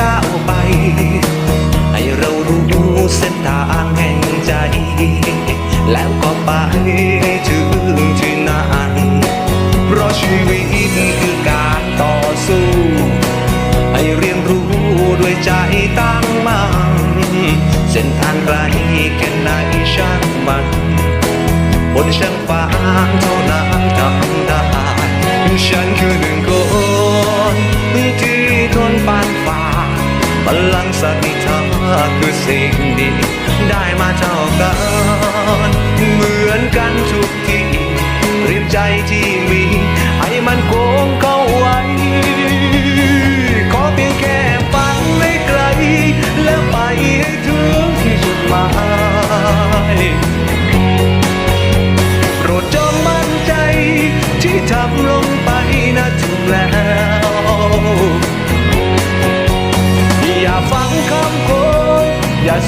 ก้าวไป ให้เรารู้เส้นทางแห่งใจ แล้วก็ไปถึงที่นั้นเพราะชีวิตคือการต่อสู้ ให้เรียนรู้ด้วยใจตั้งมั่นเส้นทางไกลแค่ไหนช่างมันบนช่างฟ้าเท่านั้นทำได้ฉันคือ พลังศรัทธาคือสิ่งดี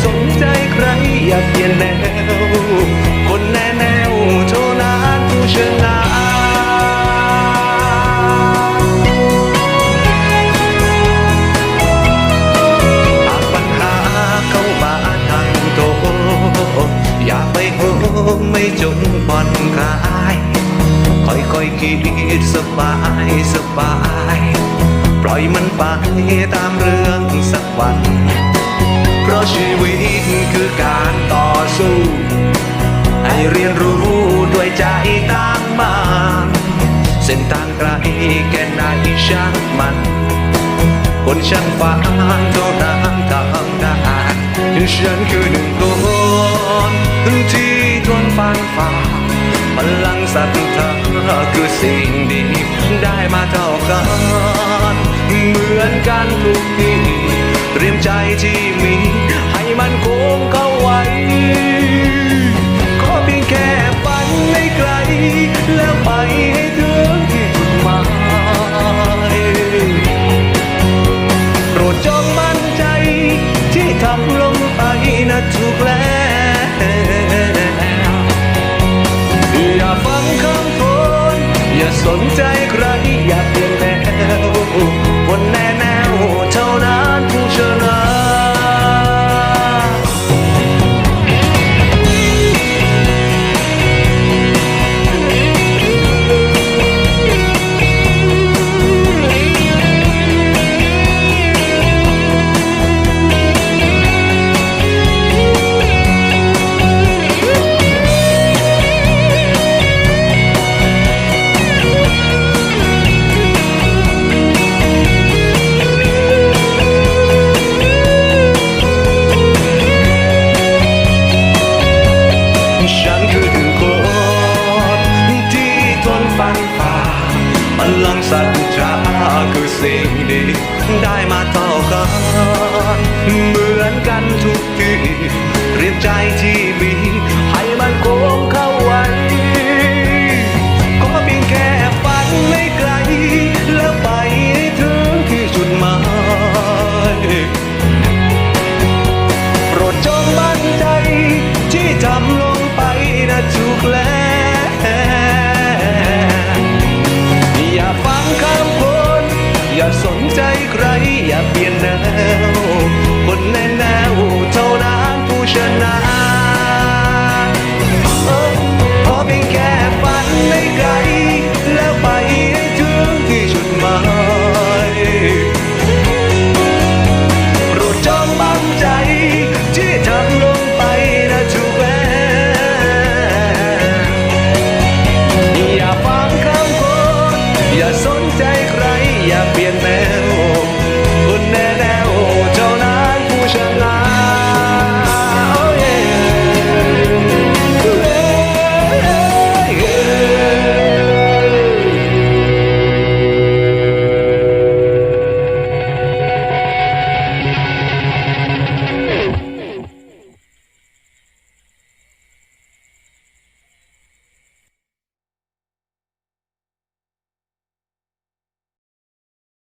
สนใจใครอย่าเปลี่ยนแนว คนแน่แนวเท่านั้นผู้ชนะปัญหาเข้ามาทางโตอย่าไปโหมไม่จนผ่อนคลายค่อยๆคคิดสบายสบาย ปล่อยมันไปตามเรื่องสักวัน เพราะชีวิตคือการต่อสู้ ให้เรียนรู้ด้วยใจตั้งมั่นเส้นทางไกลแค่ไหนช่างมัน คนช่างฝันเท่านั้นทำได้ฉันคือหนึ่งคนที่ทนฟันฝ่าพลังศรัทธาคือสิ่งดีได้มาเท่ากัน เหมือนกันทุกทีเตรียมใจที่มี สนใจใคร ลังสัจจะคือสิ่งดี ได้มาต่อกัน เหมือนกันทุกทีเรียบใจที่มี